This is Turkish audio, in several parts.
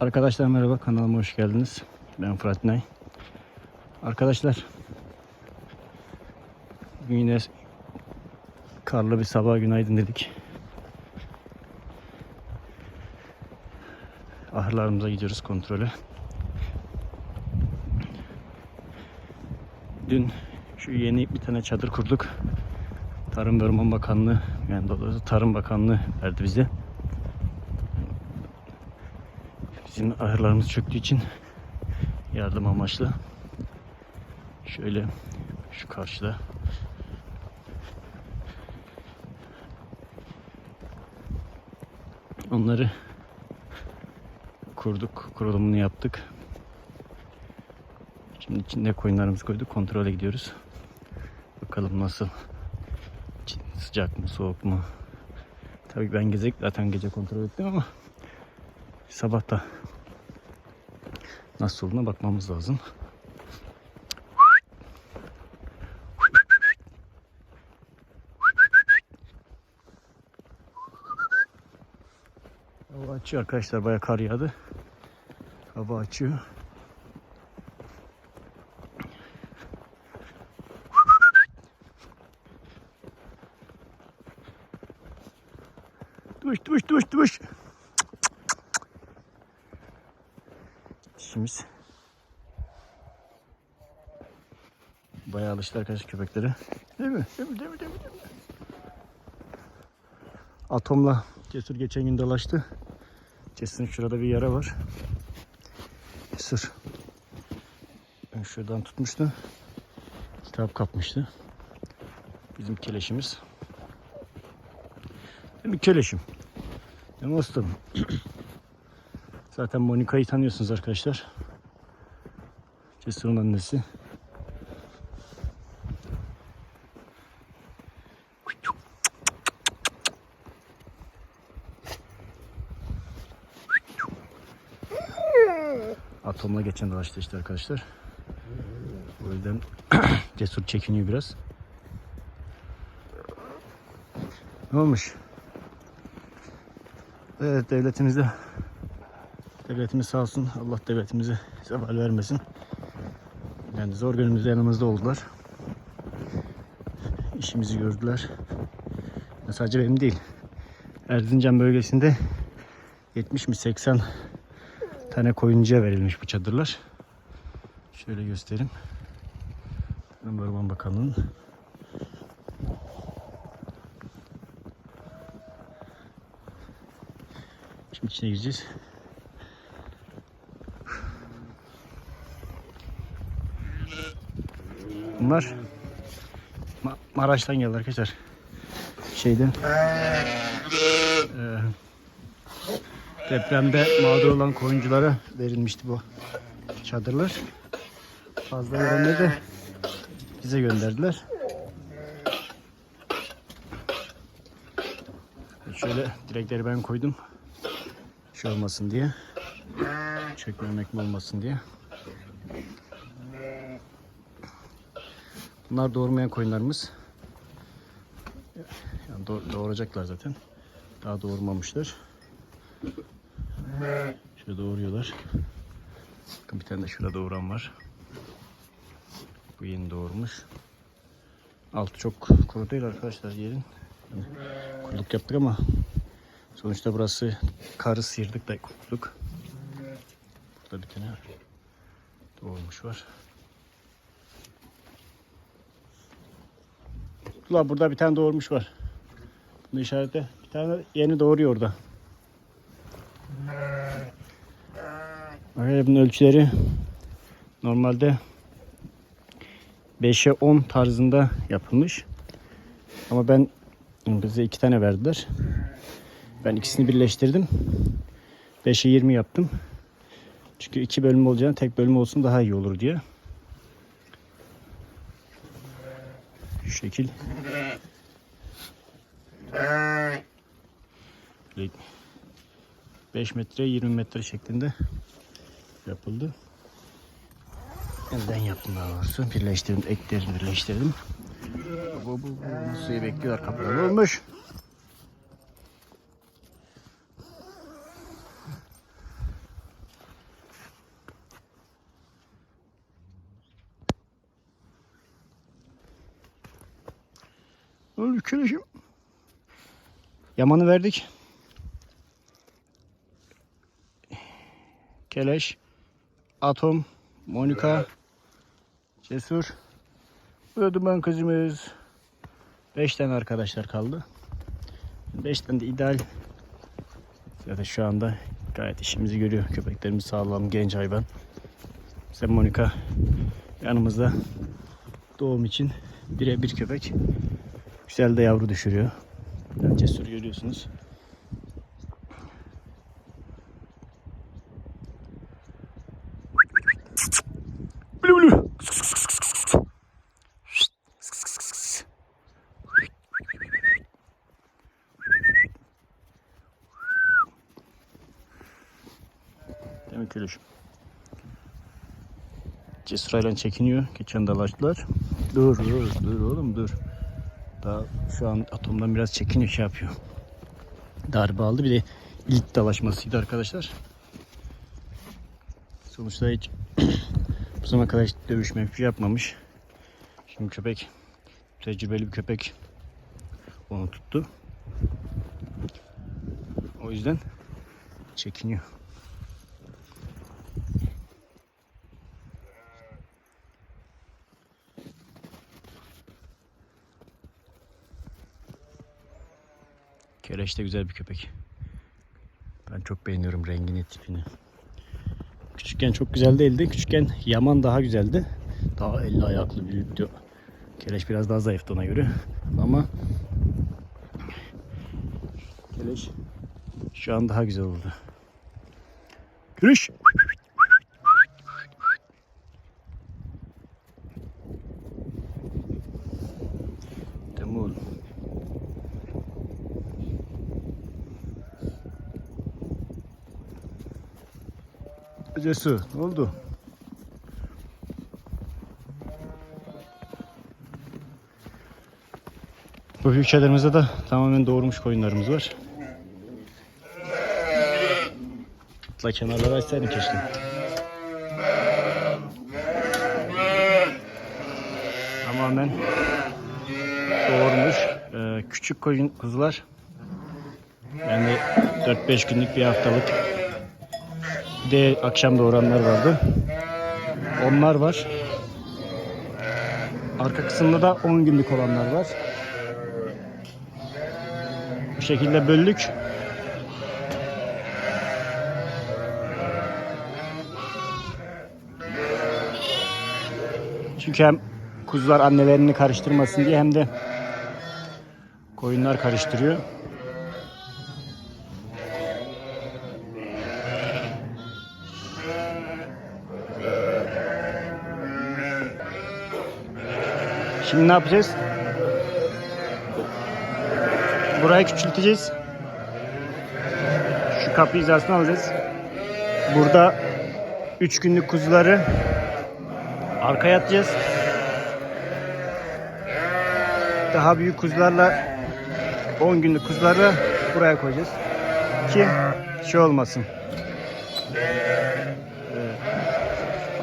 Arkadaşlar merhaba kanalıma hoş geldiniz. Ben Fırat Nay. Arkadaşlar bugün yine karlı bir sabah günaydın dedik. Ahırlarımıza gidiyoruz kontrole. Dün şu yeni bir tane çadır kurduk. Tarım ve Orman Bakanlığı yani doğrusu Tarım Bakanlığı verdi bize. Bizim ahırlarımız çöktüğü için yardım amaçlı. Şöyle şu karşıda onları kurduk, kurulumunu yaptık. Şimdi içinde koyunlarımızı koyduk. Kontrole gidiyoruz. Bakalım nasıl? Sıcak mı, soğuk mu? Tabii ben gece zaten gece kontrol ettim ama sabah da nasıl olduğuna bakmamız lazım. Hava açıyor arkadaşlar bayağı kar yağdı. Hava açıyor. Duş duş duş duş. Dişimiz. Bayağı alıştı arkadaşlar köpekleri. Değil mi? Değil mi? Değil mi? Değil mi? Değil mi? Atomla Cesur geçen gün dolaştı. Cesur'un şurada bir yara var. Cesur. Ben şuradan tutmuştu. Kitap kapmıştı. Bizim keleşimiz. Değil mi keleşim? Değil mi dostum? Zaten Monika'yı tanıyorsunuz arkadaşlar. Cesur'un annesi. Atomla geçen dolaştı işte arkadaşlar. O yüzden Cesur çekiniyor biraz. Ne olmuş? Evet devletimizde devletimiz sağ olsun. Allah devletimize zeval vermesin. Yani zor günümüzde yanımızda oldular. İşimizi gördüler. Ya Sadece benim değil. Erzincan bölgesinde 70 mi 80 tane koyuncuya verilmiş bu çadırlar. Şöyle göstereyim. Tarım Orman Bakanlığı'nın Şimdi içine gireceğiz. Bunlar Ma- Maraş'tan geldi arkadaşlar. Şeyden. Eee depremde mağdur olan koyunculara verilmişti bu çadırlar. Fazla verenleri de bize gönderdiler. Şöyle direkleri ben koydum. Şey olmasın diye. Çökmemek olmasın diye. Bunlar doğurmayan koyunlarımız. Yani doğ- doğuracaklar zaten. Daha doğurmamışlar. Şöyle doğuruyorlar. Bakın bir tane de şurada doğuran var. Bu yeni doğurmuş. Altı çok kuru değil arkadaşlar yerin. Yani kuruluk yaptık ama sonuçta burası karı sıyırdık da kurtulduk. Burada bir tane doğurmuş var. Ulan burada bir tane doğurmuş var. Bunu işarete. Bir tane yeni doğuruyor orada. Bunun ölçüleri normalde 5'e 10 tarzında yapılmış. Ama ben bize iki tane verdiler. Ben ikisini birleştirdim. 5'e 20 yaptım. Çünkü iki bölüm olacağını tek bölüm olsun daha iyi olur diye. Şekil. Böyle 5 metre 20 metre şeklinde yapıldı. Elden yaptım daha doğrusu. Birleştirdim. Eklerini birleştirdim. Bu, bu, bu. Suyu bekliyor. Kapıdan olmuş. Öl keleşim. Yaman'ı verdik. Keleş, Atom, Monika, Cesur. Bu da duman kızımız. 5 tane arkadaşlar kaldı. 5 tane de ideal. Zaten şu anda gayet işimizi görüyor. Köpeklerimiz sağlam, genç hayvan. Sen Monika yanımızda doğum için birebir köpek. Güzel de yavru düşürüyor. Yani cesur görüyorsunuz. Bulu bulu. Değil çekiniyor. Geçen dalaştılar. Dur dur dur oğlum dur. Daha şu an atomdan biraz çekiniyor şey yapıyor. Darbe aldı bir de ilk dalaşmasıydı arkadaşlar. Sonuçta hiç bu zamana kadar hiç dövüşme bir şey yapmamış. Şimdi köpek tecrübeli bir köpek onu tuttu. O yüzden çekiniyor. De güzel bir köpek. Ben çok beğeniyorum rengini, tipini. Küçükken çok güzel değildi. Küçükken Yaman daha güzeldi. Daha elli ayaklı büyüktü. Keleş biraz daha zayıftı ona göre. Ama Keleş şu an daha güzel oldu. Görüş. Tamam oğlum. Cesur ne oldu? Bu büyük çadırımızda da tamamen doğurmuş koyunlarımız var. Atla kenarları açsaydın keşke. Tamamen doğurmuş. Ee, küçük koyun kuzular. Yani 4-5 günlük bir haftalık de akşam doğuranlar vardı. Onlar var. Arka kısımda da 10 günlük olanlar var. Bu şekilde böldük. Çünkü hem kuzular annelerini karıştırmasın diye hem de koyunlar karıştırıyor. Şimdi ne yapacağız? Burayı küçülteceğiz. Şu kapı hizasını alacağız. Burada 3 günlük kuzuları arkaya atacağız. Daha büyük kuzularla 10 günlük kuzuları buraya koyacağız. Ki şey olmasın. Ee,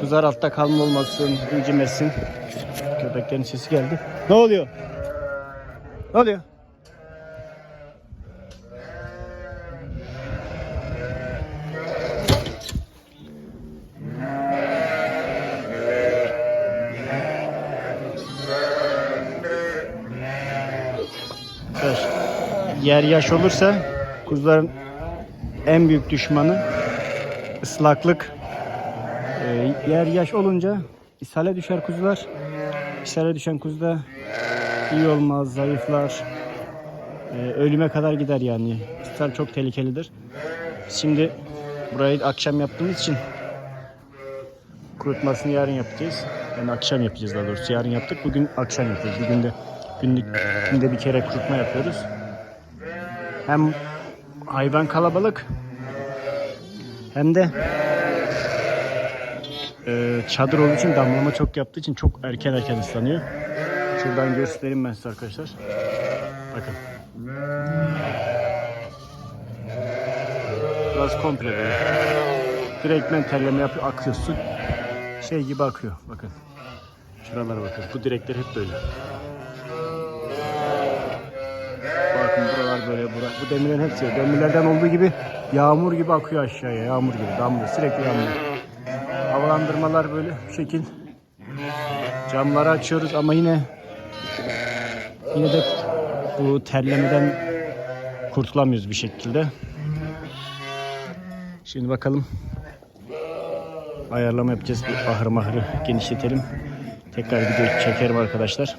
Kuzular altta kalma olmasın, incimesin. Köpeklerin sesi geldi. Ne oluyor? Ne oluyor? Arkadaş, yer yaş olursa kuzuların en büyük düşmanı ıslaklık. Ee, yer yaş olunca ishale düşer kuzular. İshale düşen kuzuda iyi olmaz, zayıflar. Ee, ölüme kadar gider yani. İshal çok tehlikelidir. Şimdi burayı akşam yaptığımız için kurutmasını yarın yapacağız. Yani akşam yapacağız daha doğrusu. Yarın yaptık. Bugün akşam yapacağız. Bugün de günlük günde bir kere kurutma yapıyoruz. Hem hayvan kalabalık hem de e, çadır olduğu için damlama çok yaptığı için çok erken erken ıslanıyor. Şuradan göstereyim ben size arkadaşlar. Bakın. Burası komple böyle. Direktmen terleme yapıyor, akıyor su. Şey gibi akıyor. Bakın. Şuralara bakın. Bu direkler hep böyle. Bak bu demirlerin hepsi demirlerden olduğu gibi yağmur gibi akıyor aşağıya. Yağmur gibi damlıyor. Sürekli damlıyor. Havalandırmalar böyle bu şekil. Camları açıyoruz ama yine yine de bu terlemeden kurtulamıyoruz bir şekilde. Şimdi bakalım ayarlama yapacağız. Bu ahır mahırı genişletelim. Tekrar video çekerim arkadaşlar.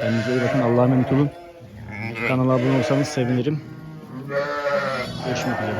Kendinize iyi bakın. Allah'a emanet olun. Kanala abone olursanız sevinirim. Görüşmek üzere.